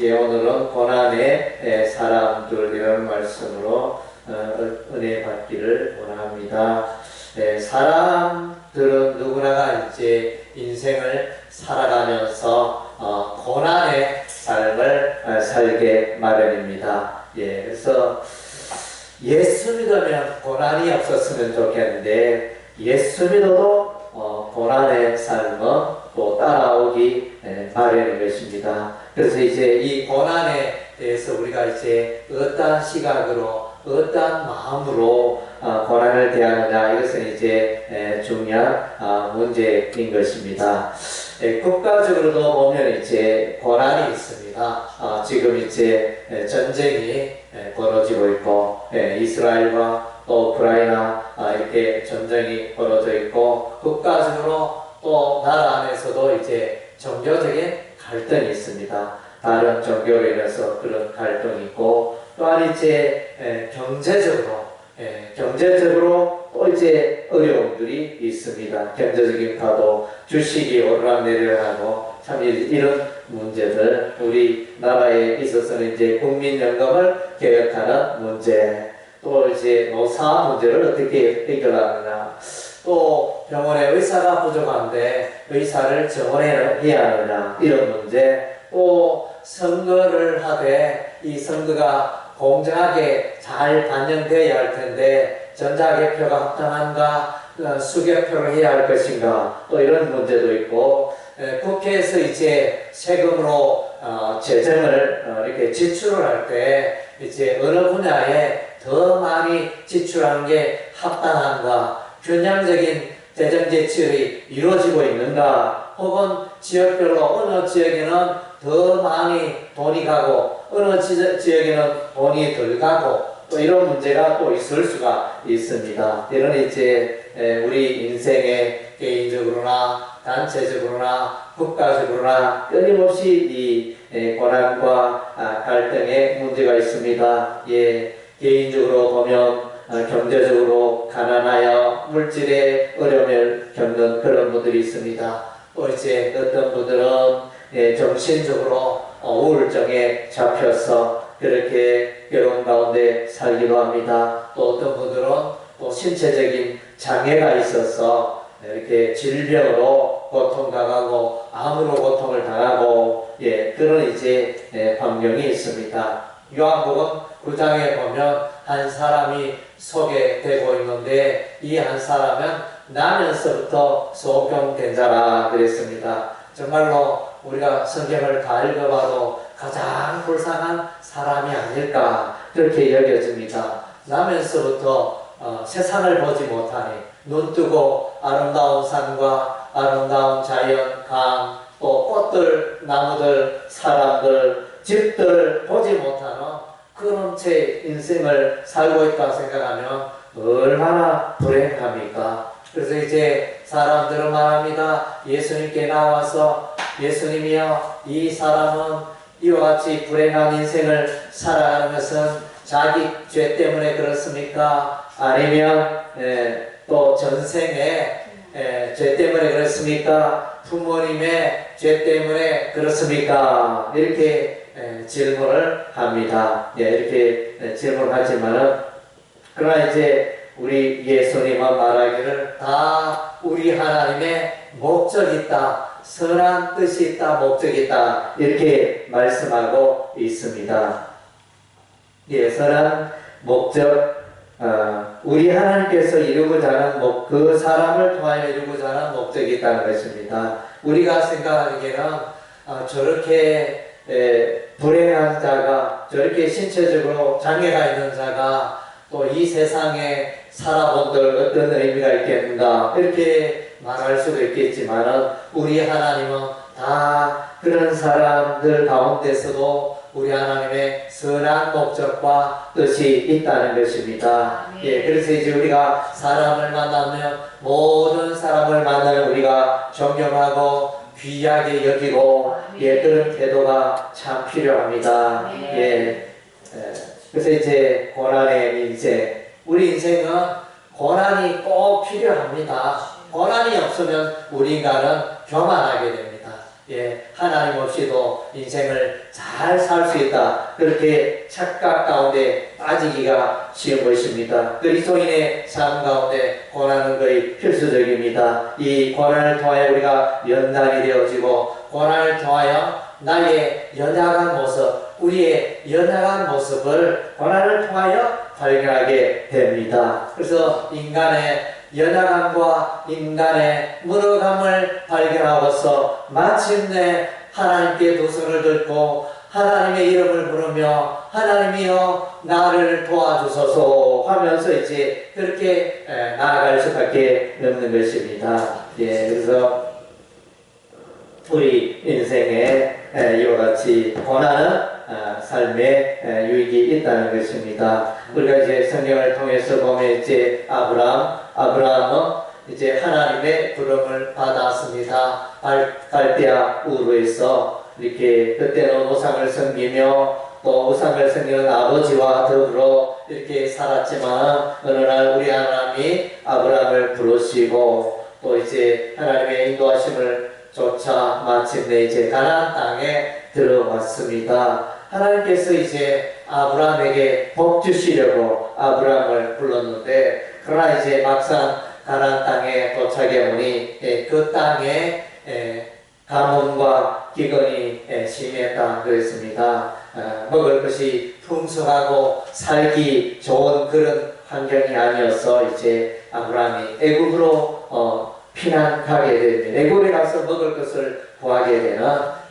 예, 오늘은 고난의 예, 사람들이라는 말씀으로 어, 은혜 받기를 원합니다. 예, 사람들은 누구나가 이제 인생을 살아가면서 어, 고난의 삶을 어, 살게 마련입니다. 예, 그래서 예수 믿으면 고난이 없었으면 좋겠는데 예수 믿어도 어, 고난의 삶은 또 따라오기 예, 마련인 것입니다. 그래서 이제 이 고난에 대해서 우리가 이제 어떠한 시각으로 어떠한 마음으로 어, 고난을 대하느냐 이것은 이제 에, 중요한 어, 문제인 것입니다. 에, 국가적으로도 보면 이제 고난이 있습니다. 어, 지금 이제 에, 전쟁이 에, 벌어지고 있고 에, 이스라엘과 또 우크라이나 아, 이렇게 전쟁이 벌어져 있고 국가적으로 또 나라 안에서도 이제 종교적인 갈등이 있습니다. 다른 종교로 인해서 그런 갈등이 있고 또한 이제 에, 경제적으로 에, 경제적으로 또 이제 어려움들이 있습니다. 경제적인 파도, 주식이 오르락 내리락하고 참 이- 이런 문제들 우리 나라에 있어서는 이제 국민연금을 개혁하는 문제, 또 이제 노사 문제를 어떻게 해결하느냐, 또 병원에 의사가 부족한데 의사를 정원해야 하느냐? 이런 문제, 또 선거를 하되 이 선거가 공정하게 잘 반영되어야 할 텐데 전자개표가 합당한가? 어, 수개표를 해야 할 것인가? 또 이런 문제도 있고 에, 국회에서 이제 세금으로 어, 재정을 어, 이렇게 지출을 할 때 이제 어느 분야에 더 많이 지출하는 게 합당한가 균형적인 재정 지출이 이루어지고 있는가 혹은 지역별로 어느 지역에는 더 많이 돈이 가고 어느 지, 지역에는 돈이 덜 가고 또 이런 문제가 또 있을 수가 있습니다. 이런 이제 에, 우리 인생에 개인적으로나 단체적으로나 국가적으로나 끊임없이 이 에, 고난과 아, 갈등의 문제가 있습니다. 예, 개인적으로 보면 어, 경제적으로 가난하여 물질의 어려움을 겪는 그런 분들이 있습니다. 또 이제 어떤 분들은 예, 정신적으로 어, 우울증에 잡혀서 그렇게 괴로운 가운데 살기도 합니다. 또 어떤 분들은 또 신체적인 장애가 있어서 이렇게 질병으로 고통당하고 암으로 고통을 당하고 예 그런 이제 예, 환경이 있습니다. 요한복음 9장에 보면 한 사람이 소개되고 있는데 이 한 사람은 나면서부터 소경된 자라 그랬습니다. 정말로 우리가 성경을 다 읽어봐도 가장 불쌍한 사람이 아닐까 그렇게 여겨집니다. 나면서부터 어, 세상을 보지 못하니 눈 뜨고 아름다운 산과 아름다운 자연, 강, 또 꽃들, 나무들, 사람들, 집들 보지 못하는 그런 채 인생을 살고 있다 생각하면 얼마나 불행합니까? 그래서 이제 사람들은 말합니다. 예수님께 나와서 예수님이여 이 사람은 이와 같이 불행한 인생을 살아가는 것은 자기 죄 때문에 그렇습니까? 아니면 에, 또 전생에 에, 죄 때문에 그렇습니까? 부모님의 죄 때문에 그렇습니까? 이렇게 에, 질문을 합니다. 예, 이렇게 에, 질문하지만은 그러나 이제 우리 예수님은 말하기를 다 우리 하나님의 목적이 있다. 선한 뜻이 있다. 목적이 있다. 이렇게 말씀하고 있습니다. 예, 선한 목적, 어, 우리 하나님께서 이루고자 하는 목, 그 사람을 통하여 이루고자 하는 목적이 있다는 것입니다. 우리가 생각하기에는 어, 저렇게 에, 불행한 자가 저렇게 신체적으로 장애가 있는 자가 또 이 세상에 살아본들 어떤 의미가 있겠는가 이렇게 말할 수도 있겠지만은 우리 하나님은 다 그런 사람들 가운데서도 우리 하나님의 선한 목적과 뜻이 있다는 것입니다. 예, 그래서 이제 우리가 사람을 만나면 모든 사람을 만나면 우리가 존경하고 귀하게 여기고 예, 그런 태도가 참 필요합니다. 예, 예, 그래서 이제 고난의 인생, 우리 인생은 고난이 꼭 필요합니다. 고난이 없으면 우리 인간은 교만하게 됩니다. 예, 하나님 없이도 인생을 잘 살 수 있다. 그렇게 착각 가운데 빠지기가 쉬운 것입니다. 그리스도인의 삶 가운데 고난은 거의 필수적입니다. 이 고난을 통하여 우리가 연단이 되어지고 고난을 통하여 나의 연약한 모습, 우리의 연약한 모습을 고난을 통하여 발견하게 됩니다. 그래서 인간의 연약함과 인간의 무너감을 발견하고서 마침내 하나님께 두 손을 들고 하나님의 이름을 부르며 하나님이여 나를 도와주소서 하면서 이제 그렇게 에, 나아갈 수밖에 없는 것입니다. 예, 그래서 우리 인생에 에, 이와 같이 고난은 아, 삶의 에, 유익이 있다는 것입니다. 우리가 이제 성경을 통해서 보면 이제 아브라함, 아브라함은 이제 하나님의 부름을 받았습니다. 갈- 갈대아 우르에서 이렇게 그때는 우상을 섬기며 또 우상을 섬기는 아버지와 더불어 이렇게 살았지만 어느 날 우리 하나님이 아브라함을 부르시고 또 이제 하나님의 인도하심을 조차 마침내 이제 가나안 땅에 들어왔습니다. 하나님께서 이제 아브라함에게 복 주시려고 아브라함을 불렀는데 그러나 이제 막상 가나안 땅에 도착해 보니 예, 그 땅에 예, 가뭄과 기근이 예, 심했다 그랬습니다. 아, 먹을 것이 풍성하고 살기 좋은 그런 환경이 아니어서 이제 아브라함이 애굽으로 어, 피난 가게 됩니다. 애굽에 가서 먹을 것을 구하게 되는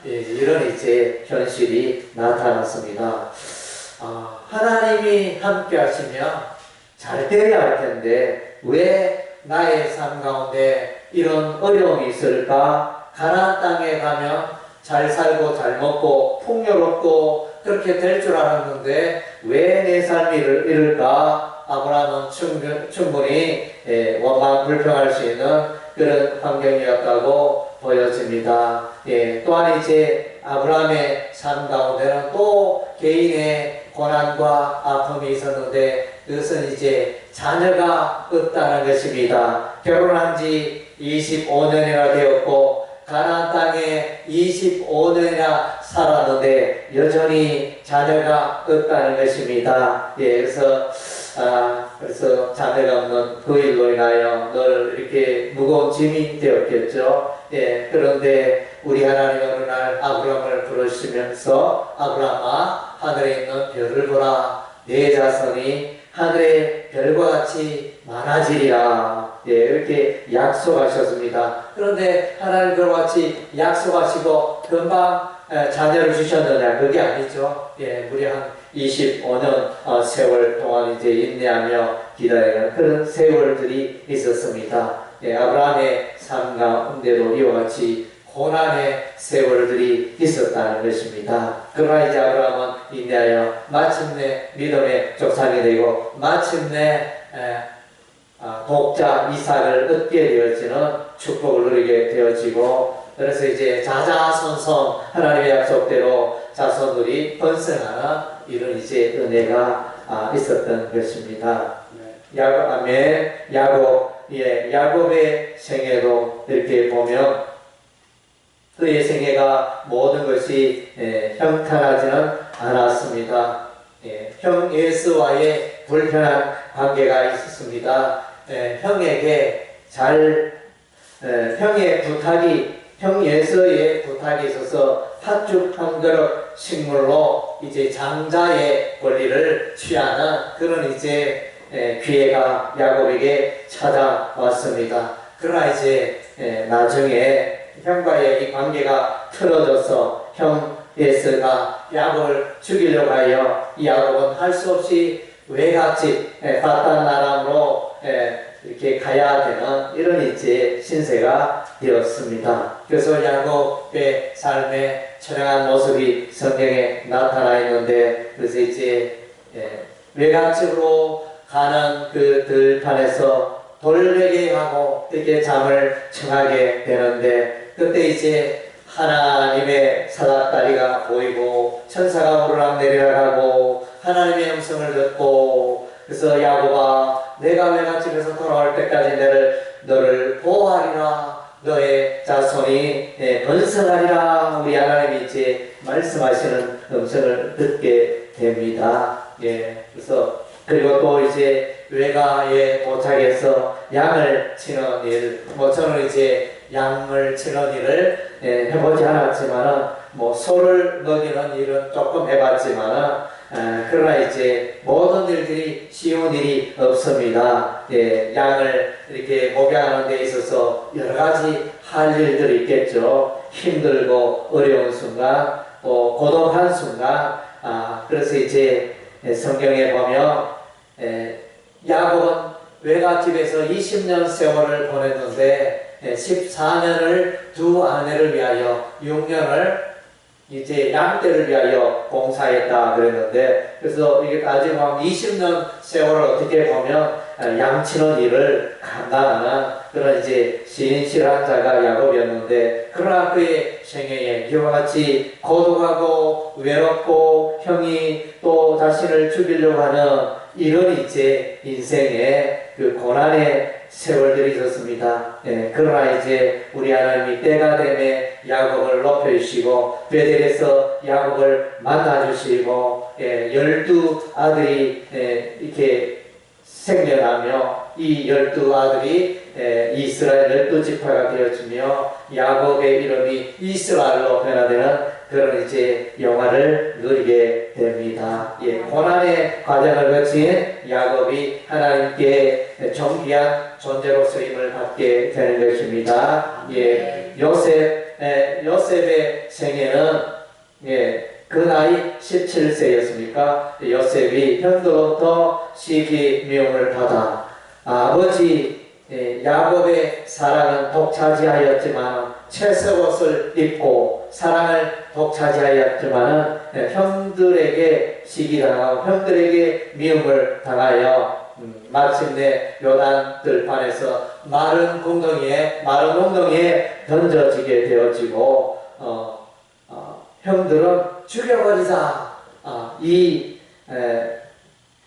예, 이런 이제 현실이 나타났습니다. 아, 하나님이 함께 하시면 잘 되어야 할 텐데 왜 나의 삶 가운데 이런 어려움이 있을까? 가나안 땅에 가면 잘 살고 잘 먹고 풍요롭고 그렇게 될 줄 알았는데 왜 내 삶이 이럴- 이럴까? 아브라함은 충분, 충분히 예, 원망 불평할 수 있는 그런 환경이었다고 보여집니다. 예, 또한 이제 아브라함의 삶 가운데는 또 개인의 고난과 아픔이 있었는데 그것은 이제 자녀가 없다는 것입니다. 결혼한 지 25년이나 되었고 가나안 땅에 25년이나 살았는데 여전히 자녀가 없다는 것입니다. 예, 그래서 아, 그래서 자녀가 없는 그 일로 인하여 늘 이렇게 무거운 짐이 되었겠죠. 예, 그런데 우리 하나님 어느 날 아브라함을 부르시면서 아브라함아 하늘에 있는 별을 보라 내 자손이 하늘의 별과 같이 많아지리라 예, 이렇게 약속하셨습니다. 그런데 하나님 그와 같이 약속하시고 금방 에, 자녀를 주셨느냐 그게 아니죠. 예, 무려 한 25년 어, 세월 동안 이제 인내하며 기다리는 그런 세월들이 있었습니다. 예, 아브라함의 삶 가운데도 이와 같이 고난의 세월들이 있었다는 것입니다. 그러나 이제 아브라함은 인내하여 마침내 믿음의 족상이 되고 마침내 에, 아, 독자 이삭을 얻게 되어지는 축복을 누리게 되어지고 그래서 이제 자자손손 하나님의 약속대로 자손들이 번성하는 이런 이제 은혜가 아, 있었던 것입니다. 야곱 아멘 야곱 예 야곱의 생애도 이렇게 보면 그의 생애가 모든 것이 예, 형탄하지는 않았습니다. 예, 형 예수와의 불편한 관계가 있었습니다. 예, 형에게 잘 예, 형의 부탁이 형 예수의 부탁이 있어서 팥죽 한 그릇 식물로 이제 장자의 권리를 취하는 그런 이제 예, 기회가 야곱에게 찾아왔습니다. 그러나 이제 예, 나중에 형과의 이 관계가 틀어져서 형 예스가 야곱을 죽이려고 하여 이 야곱은 할 수 없이 외갓집 나람으로 예, 이렇게 가야 되는 이런 이제 신세가 되었습니다. 그래서 야곱의 삶의 처량한 모습이 성경에 나타나 있는데 그래서 이제 예, 외갓집으로 가는 그 들판에서 돌베개 하고 이렇게 잠을 청하게 되는데 그때 이제 하나님의 사닥다리가 보이고 천사가 오르락 하고 하나님의 음성을 듣고 그래서 야곱아 내가 외갓집에서 돌아올 때까지 너를 너를 보호하리라 너의 자손이 예, 번성하리라 우리 하나님이 이제 말씀하시는 음성을 듣게 됩니다. 예, 그래서 그리고 또 이제 외가에 도착해서 양을 치는 일, 뭐 저는 이제 양을 치는 일을 예, 해보지 않았지만은 뭐 소를 먹이는 일은 조금 해봤지만은 아, 그러나 이제 모든 일들이 쉬운 일이 없습니다. 예, 양을 이렇게 목양하는 데 있어서 여러 가지 할 일들이 있겠죠. 힘들고 어려운 순간, 또 고독한 순간, 아, 그래서 이제 성경에 보면 에, 야곱은 외갓집에서 20년 세월을 보냈는데 14년을 두 아내를 위하여 6년을 이제 양떼를 위하여 봉사했다 그랬는데 그래서 이게 따지고 20년 세월을 어떻게 보면 양치는 일을 감당하는 그런 이제 신실한 자가 야곱이었는데 그러나 그의 생애에 이와 같이 고독하고 외롭고 형이 또 자신을 죽이려고 하는 이런 이제 인생의 그 고난의 세월들이 있었습니다. 예, 그러나 이제 우리 하나님이 때가 되매 야곱을 높여주시고 베델에서 야곱을 만나주시고 예, 열두 아들이 예, 이렇게 생겨나며 이 열두 아들이 예, 이스라엘 열두 지파가 되어지며 야곱의 이름이 이스라엘로 변화되는 그런 이제 영화를 누리게 됩니다. 예, 고난의 과정을 거친 야곱이 하나님께 정귀한 존재로 쓰임을 받게 되는 것입니다. 예, 요셉, 예, 요셉의 생애는 예, 그 나이 17세였습니까? 요셉이 형들로부터 시기 미움을 받아 아버지 예, 야곱의 사랑은 독차지하였지만 채색 옷을 입고 사랑을 독차지하였지만 형들에게 시기당하고 형들에게 미움을 당하여 음, 마침내 요단 들판에서 마른 공동이에 마른 웅덩이에 던져지게 되어지고 어, 어, 형들은 죽여버리자. 아, 이 에,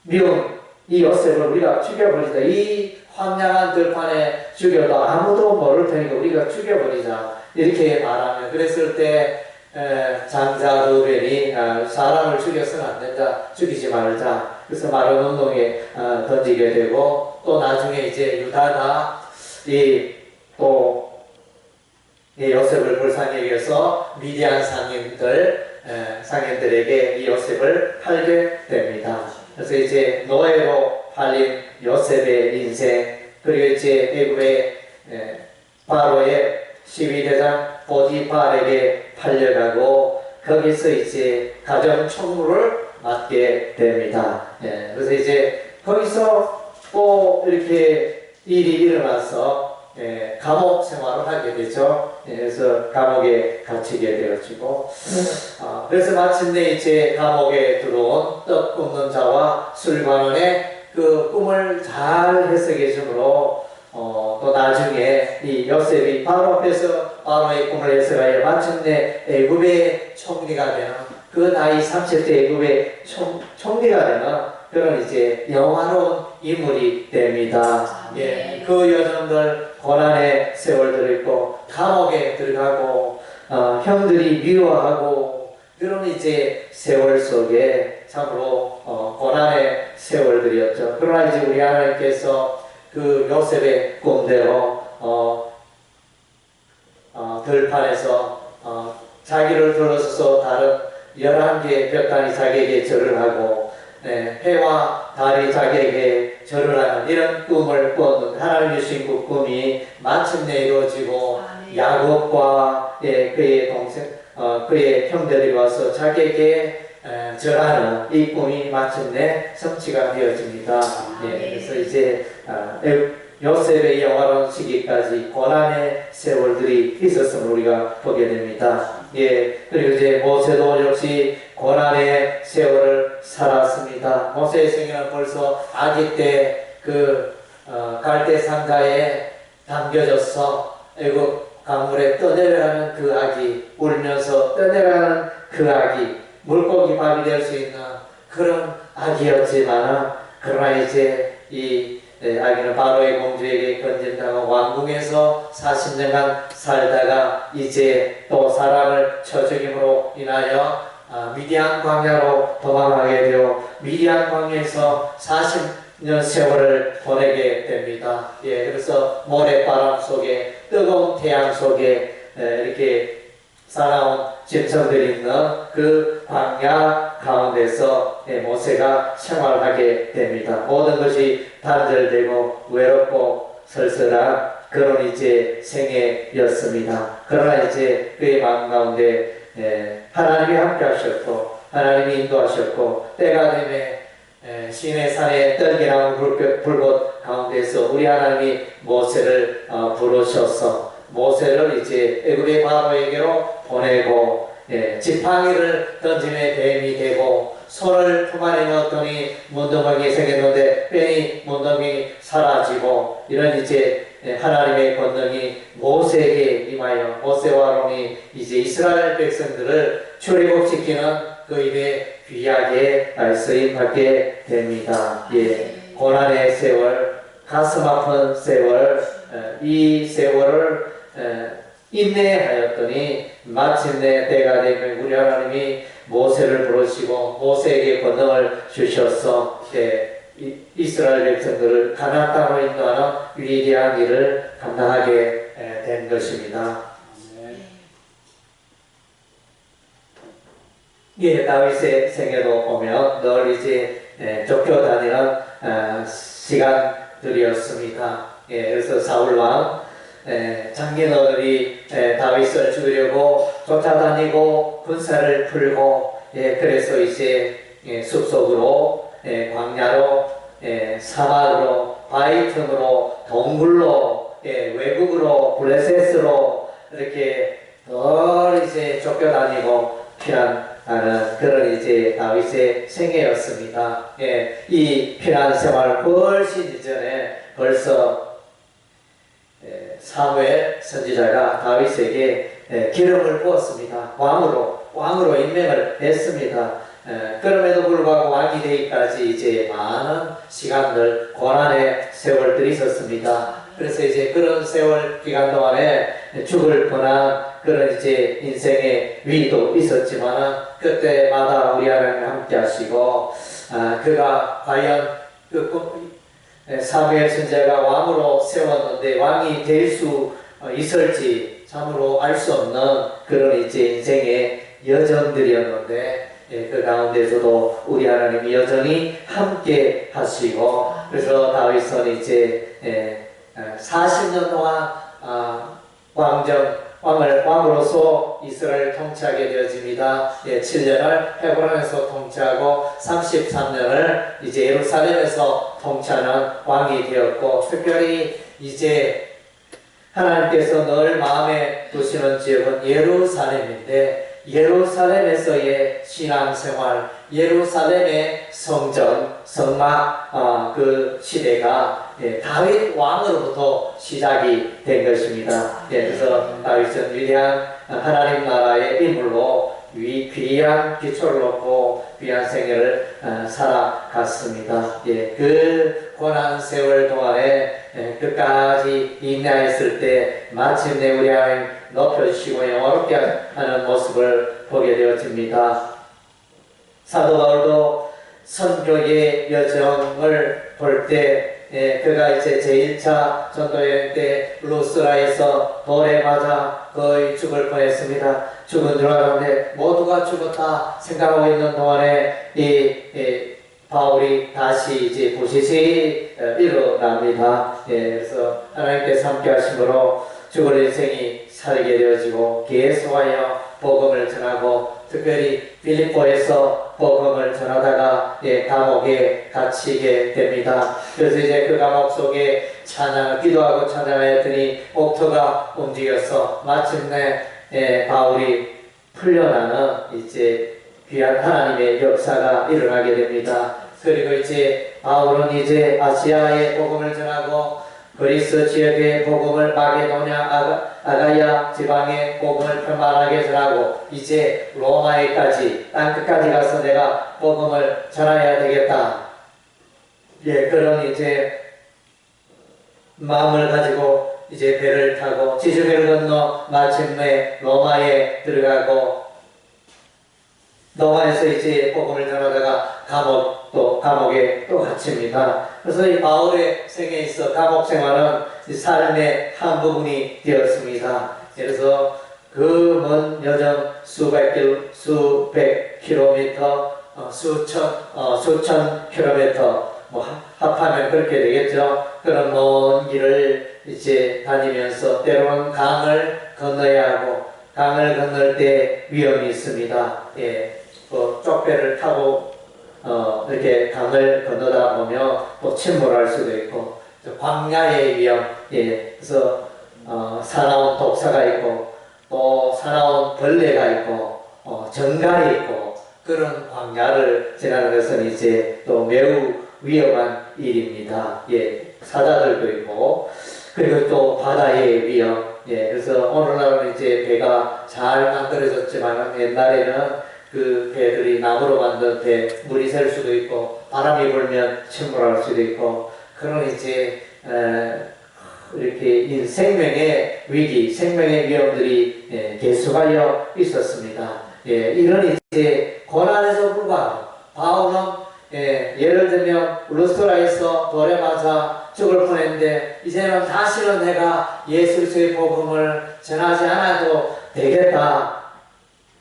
미움 이 요셉을 우리가 죽여버리자. 이 황량한 들판에 죽여도 아무도 모를 테니까 우리가 죽여버리자. 이렇게 말하면 그랬을 때 에, 장자 루벤이 아, 사람을 죽여서는 안 된다. 죽이지 말자 그래서 마른 운동에 아, 던지게 되고 또 나중에 이제 유다가 이또 이 요셉을 불쌍히 여겨서 미디안 상인들 에, 상인들에게 이 요셉을 팔게 됩니다. 그래서 이제 노예로 팔린 요셉의 인생 그리고 이제 애굽의 에, 바로의 12대장 보디팔에게 팔려가고 거기서 이제 가정 총무를 맡게 됩니다. 예, 그래서 이제 거기서 또 이렇게 일이 일어나서 예, 감옥 생활을 하게 되죠. 예, 그래서 감옥에 갇히게 되어지고, 아, 그래서 마침내 이제 감옥에 들어온 떡 굽는 자와 술관원의 그 꿈을 잘 해석해 주므로, 어, 또 나중에 이 요셉이 바로 앞에서 바로의 꿈을 해석하여 마침내 애굽의 총리가 되는 그 나이 30대 애굽의 총, 총리가 되는 그런 이제 영화로운 인물이 됩니다. 예, 그 여정들 고난의 세월들을 있고 감옥에 들어가고 어, 형들이 미워하고 그런 이제 세월 속에 참으로 어, 고난의 세월들이었죠. 그러나 이제 우리 하나님께서 그 요셉의 꿈대로 어, 어, 들판에서 어, 자기를 들어서서 다른 열한 개의 벽단이 자기에게 절을 하고 네, 해와 달이 자기에게 절을 하는 이런 꿈을 꾸었는 하나님 주신 그 꿈이 마침내 이루어지고 아멘. 야곱과 예, 그의 동생 어, 그의 형들이 와서 자기에게 에, 절하는 이 꿈이 마침내 성취가 되어집니다. 예, 그래서 이제 아, 에- 요셉의 영화로운 시기까지 고난의 세월들이 있었음을 우리가 보게 됩니다. 예, 그리고 이제 모세도 역시 고난의 세월을 살았습니다. 모세의 생애는 벌써 아기 때그 어, 갈대 상자에 담겨져서 애굽 강물에 떠내려가는 그 아기 울면서 떠내려가는 그 아기 물고기 밥이 될 수 있는 그런 아기였지만 그러나 이제 이 예, 아기는 바로의 공주에게 건진당하고 왕궁에서 40년간 살다가 이제 또 사람을 처죽임으로 인하여 아, 미디안 광야로 도망하게 되어 미디안 광야에서 40년 세월을 보내게 됩니다. 예, 그래서 모래바람 속에 뜨거운 태양 속에 에, 이렇게 살아온 짐승들이 있는 그 광야 가운데서 예, 모세가 생활하게 됩니다. 모든 것이 단절되고 외롭고 쓸쓸한 그런 이제 생애였습니다. 그러나 이제 그의 마음 가운데 예, 하나님이 함께 하셨고 하나님이 인도하셨고 때가 되매 에, 시내 산의 떨기나무 불꽃 가운데서 우리 하나님이 모세를 어, 부르셔서 모세를 이제 애굽의 바로에게로 보내고 예, 지팡이를 던짐에 뱀이 되고 손을 품 안에 넣었더니 문둥병이 생겼는데 뺑이 문둥병이 사라지고 이런 이제 예, 하나님의 권능이 모세에게 임하여 모세와 아론이 이제 이스라엘 백성들을 출애굽시키는 그 일에 귀하게 쓰임 받게 됩니다. 예, 고난의 세월, 가슴 아픈 세월, 어, 이 세월을 어, 인내하였더니 마침내 때가 되면 우리 하나님이 모세를 부르시고 모세에게 권능을 주셔서 예, 이- 이스라엘 백성들을 가나안 땅으로 인도하는 위대한 일을 감당하게 에, 된 것입니다. 예, 다윗의 생애도 보면 늘 이제 에, 쫓겨다니는 아, 시간들이었습니다. 예, 그래서 사울 왕 에, 장기너들이 에, 다윗을 죽이려고 쫓아다니고 군사를 풀고 예, 그래서 이제 예, 숲속으로 예, 광야로 예, 사막으로 바위 틈으로 동굴로 예, 외국으로 블레셋으로 이렇게 늘 이제 쫓겨다니고 피난하는 그런 이제 다윗의 생애였습니다. 예, 이 피난 생활 훨씬 이전에 벌써 예, 사무엘 선지자가 다윗에게 예, 기름을 부었습니다. 왕으로 왕으로 임명을 했습니다. 예, 그럼에도 불구하고 왕이 되기까지 이제 많은 시간들 고난의 세월들이 있었습니다. 그래서 이제 그런 세월 기간 동안에 죽을 뻔한 그런 이제 인생의 위기도 있었지만 그때마다 우리 하나님 함께 하시고 아, 그가 과연 그 사무엘 선지자가 왕으로 세웠는데 왕이 될 수 있을지 참으로 알 수 없는 그런 이제 인생의 여정들이었는데 예, 그 가운데서도 우리 하나님이 여전히 함께 하시고 그래서 다윗은 이제 예, 40년 동안 아, 왕정 왕을 왕으로서 이스라엘 통치하게 되어집니다. 예, 7년을 헤브론에서 통치하고 33년을 이제 예루살렘에서 통치하는 왕이 되었고 특별히 이제 하나님께서 늘 마음에 두시는 지역은 예루살렘인데 예루살렘에서의 신앙생활, 예루살렘의 성전, 성막 어, 그 시대가 예, 다윗 왕으로부터 시작이 된 것입니다. 예, 그래서 다윗은 위대한 하나님 나라의 인물로 위 귀한 기초를 놓고 귀한 생애를 어, 살아갔습니다. 예, 그 고난 세월 동안에 예, 끝까지 인내했을 때 마침내 우리 하나님 높여주시고 영화롭게 하는 모습을 보게 되어집니다. 사도 바울도 선교의 여정을 볼때 예, 그가 이제 제1차 전도여행 때 루스라에서 돌에 맞아 거의 죽을 뻔했습니다. 죽은 줄 알았는데 모두가 죽었다 생각하고 있는 동안에 이, 이 바울이 다시 이제 보시시 어, 일어납니다. 예, 그래서 하나님께서 함께 하심으로 죽을 인생이 살게 되어지고 계속하여 복음을 전하고 특별히 필리포에서 복음을 전하다가 예, 감옥에 갇히게 됩니다. 그래서 이제 그 감옥 속에 찬양을 기도하고 찬양하였더니 옥토가 움직여서 마침내 예, 바울이 풀려나는 이제 귀한 하나님의 역사가 일어나게 됩니다. 그리고 이제 바울은 이제 아시아에 복음을 전하고 그리스 지역의 복음을 마게도냐 아가, 아가야 지방의 복음을 편만하게 전하고 이제 로마에까지 땅 끝까지 가서 내가 복음을 전해야 되겠다. 예, 그런 이제 마음을 가지고 이제 배를 타고 지중해를 건너 마침내 로마에 들어가고 로마에서 이제 복음을 전하다가 감옥 또 감옥에 또 갇힙니다. 그래서 이 바울의 생에 있어 감옥 생활은 이 삶의 한 부분이 되었습니다. 그래서 그 먼 여정 수백 킬 수백 킬로미터 어, 수천 어, 수천 킬로미터 뭐 합- 합하면 그렇게 되겠죠. 그런 먼 길을 이제 다니면서 때로는 강을 건너야 하고 강을 건널 때 위험이 있습니다. 예, 그 쪽배를 타고 어, 이렇게 강을 건너다 보면 또 침몰할 수도 있고 또 광야의 위험, 예, 그래서 어, 사나운 독사가 있고 또 사나운 벌레가 있고 어, 정갈이 있고 그런 광야를 지나는 것은 이제 또 매우 위험한 일입니다. 예, 사자들도 있고 그리고 또 바다의 위험. 예, 그래서 오늘날은 이제 배가 잘 만들어졌지만 옛날에는 그 배들이 나무로 만든 배 물이 셀 수도 있고 바람이 불면 침몰할 수도 있고 그런 이제 에, 이렇게 이 생명의 위기, 생명의 위험들이 예, 계속하여 있었습니다. 예, 이런 이제 고난에서 불구하고 바울은 예, 예를 들면 루스트라에서 돌에 맞아 죽을 뻔했는데 이제는 다시는 내가 예수 그리스도의 복음을 전하지 않아도 되겠다.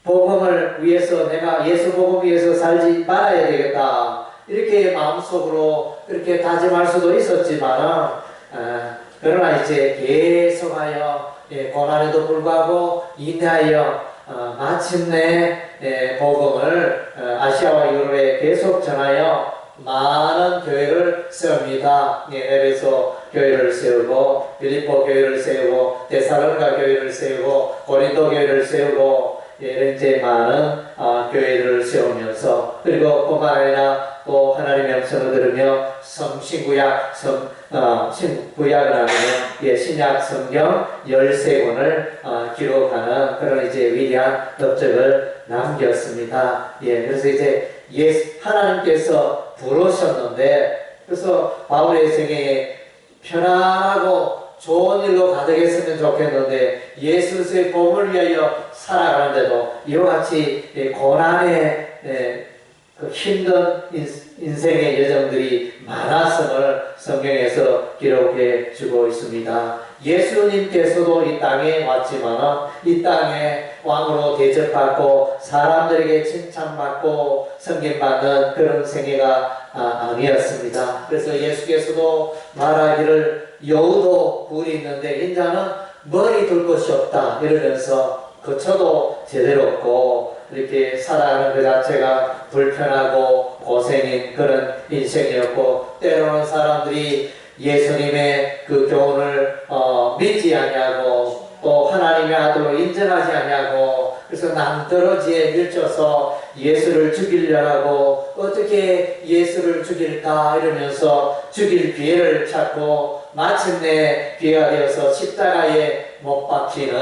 복음을 위해서 내가 예수 복음 위해서 살지 말아야 되겠다. 이렇게 마음속으로 이렇게 다짐할 수도 있었지만 아, 그러나 이제 계속하여 예, 고난에도 불구하고 인내하여 어, 마침내 예, 복음을 어, 아시아와 유럽에 계속 전하여 많은 교회를 세웁니다. 예, 에베소 교회를 세우고 빌립보 교회를 세우고 데살로니가 교회를 세우고 고린도 교회를 세우고 예, 이제 많은 어, 교회들을 세우면서 그리고 뿐만 아니라 또 하나님의 음성을 들으며 성신구약 성 어, 신구약을 하면 예, 신약 성경 13권을 어, 기록하는 그런 이제 위대한 업적을 남겼습니다. 예, 그래서 이제 예, 하나님께서 부르셨는데 그래서 바울의 생애에 편안하고 좋은 일로 가득했으면 좋겠는데 예수 그리스도의 복음을 위하여 살아가는데도 이와 같이 예, 고난의 예, 그 힘든 인- 인생의 여정들이 많았음을 성경에서 기록해 주고 있습니다. 예수님께서도 이 땅에 왔지만 이 땅에 왕으로 대접받고 사람들에게 칭찬받고 섬김받는 그런 생애가 아, 아니었습니다. 그래서 예수께서도 말하기를 여우도 굴이 있는데 인자는 머리 둘 것이 없다 이러면서 그쳐도 제대로 없고 이렇게 살아가는 그 자체가 불편하고 고생인 그런 인생이었고 때로는 사람들이 예수님의 그 교훈을 어, 믿지 않냐고 또 하나님의 아들로 인정하지 않냐고 그래서 남떨어지에 밀쳐서 예수를 죽이려고 어떻게 예수를 죽일까 이러면서 죽일 기회를 찾고 마침내 기회가 되어서 십자가에 못 박히는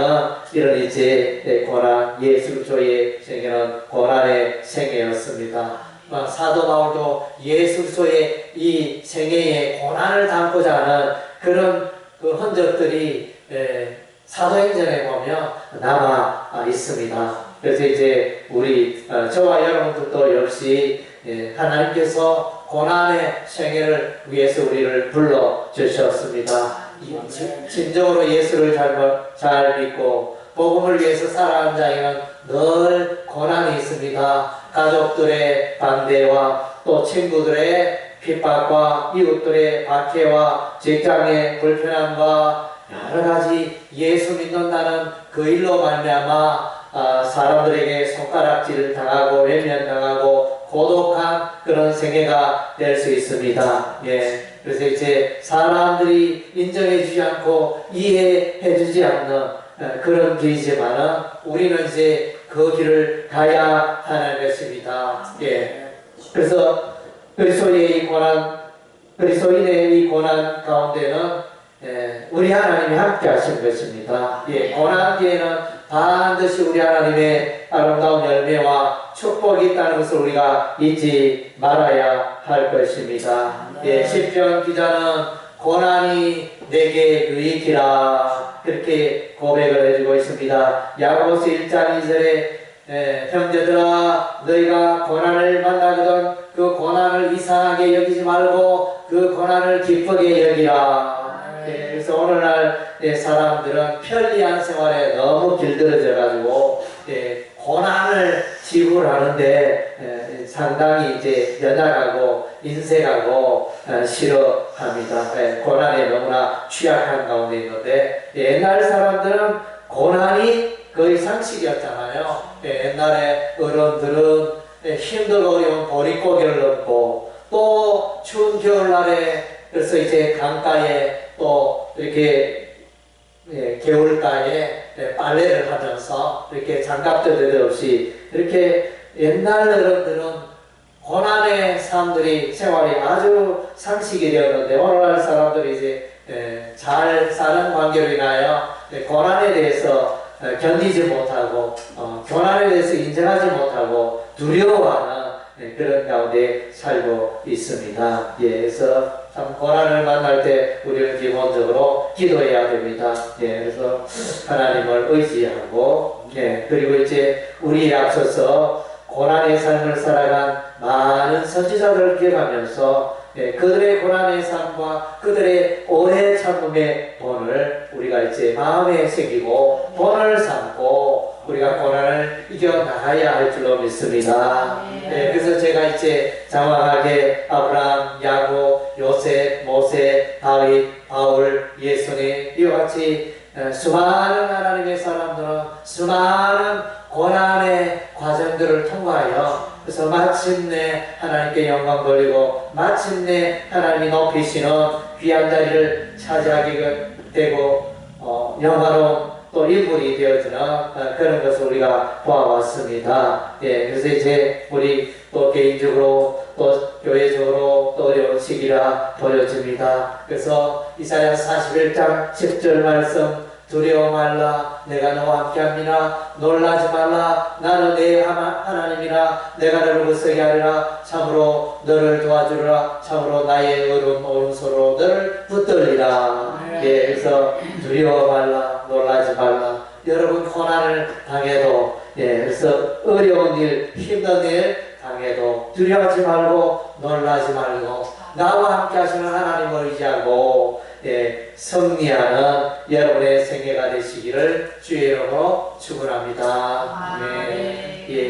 이런 이제 고난 예수 그리스도의 생애는 고난의 생애였습니다. 어, 사도 바울도 예수 그리스도의 이 생애에 고난을 담고자 하는 그런 그 흔적들이 에, 사도행전에 보면 남아 아, 있습니다. 그래서 이제 우리 어, 저와 여러분들도 역시 예, 하나님께서 고난의 생애를 위해서 우리를 불러 주셨습니다. 진정으로 예수를 잘, 잘 믿고 복음을 위해서 살아가는 자에는 늘 고난이 있습니다. 가족들의 반대와 또 친구들의 핍박과 이웃들의 박해와 직장의 불편함과 여러 가지 예수 믿는다는 그 일로 말미암아 아, 사람들에게 손가락질을 당하고 외면당하고 고독한 그런 생애가 될 수 있습니다. 예. 그래서 이제 사람들이 인정해 주지 않고 이해해 주지 않는 어, 그런 길이지만은 우리는 이제 그 길을 가야 하는 것입니다. 예. 그래서 그리스도의 이 고난, 그리스도인의 이 고난 가운데는 예, 우리 하나님이 함께 하신 것입니다. 예, 고난 뒤에는 반드시 우리 하나님의 아름다운 열매와 축복이 있다는 것을 우리가 잊지 말아야 할 것입니다. 예, 시편 기자는 고난이 내게 유익이라 그렇게 고백을 해주고 있습니다. 야고보서 1장 2절에 에, 형제들아 너희가 고난을 만나거든 그 고난을 이상하게 여기지 말고 그 고난을 기쁘게 여기라 예, 그래서 오늘날 예, 사람들은 편리한 생활에 너무 길들여져 가지고 예, 고난을 지불하는데 예, 상당히 이제 연약하고 인색하고 어, 싫어합니다. 예, 고난에 너무나 취약한 가운데 있는데 예, 옛날 사람들은 고난이 거의 상식이었잖아요. 예, 옛날에 어른들은 예, 힘들고 어려운 보릿고개를 넘고 또 추운 겨울날에 그래서 이제 강가에 또 이렇게 예, 겨울가에 예, 빨래를 하면서 이렇게 장갑도 없이 이렇게 옛날 어른들은 고난의 사람들이 생활이 아주 상식이 되었는데 오늘날 사람들이 이제 예, 잘 사는 관계로 인하여 예, 고난에 대해서 어, 견디지 못하고 어, 고난에 대해서 인정하지 못하고 두려워하는 예, 그런 가운데 살고 있습니다. 예, 그래서 참 고난을 만날 때 우리는 기본적으로 기도해야 됩니다. 예, 그래서 하나님을 의지하고 예, 그리고 이제 우리에 앞서서 고난의 삶을 살아간 많은 선지자들을 기억하면서 예, 그들의 고난의 삶과 그들의 오래 참음의 본을 우리가 이제 마음에 새기고 본을 삼고 우리가 고난을 이겨 나가야 할 줄로 믿습니다. 예, 그래서 제가 이제 장황하게 아브라함, 야곱, 요셉, 모세, 다윗, 바울, 예수님 이와 같이 어, 수많은 하나님의 사람들은 수많은 고난의 과정들을 통과하여 그래서 마침내 하나님께 영광 돌리고 마침내 하나님이 높이시는 귀한 자리를 차지하게 되고 어, 영화로운 또 인물이 되어지는 어, 그런 것을 우리가 보아왔습니다. 예, 그래서 이제 우리 또 개인적으로 또 교회적으로 또 어려운 시기라 보여집니다. 그래서 이사야 41장 10절 말씀 두려워 말라. 내가 너와 함께함이라 놀라지 말라. 나는 내 하나- 하나님이라. 내가 너를 무서게 하리라. 참으로 너를 도와주리라. 참으로 나의 오른 오른손으로 너를 붙들리라. 예, 그래서 두려워 말라. 놀라지 말라. 여러분 고난을 당해도 예, 그래서 어려운 일 힘든 일 당해도 두려워하지 말고 놀라지 말고 나와 함께 하시는 하나님을 의지하고 예, 승리하는 여러분의 생애가 되시기를 주의 이름으로 축원합니다. 아멘.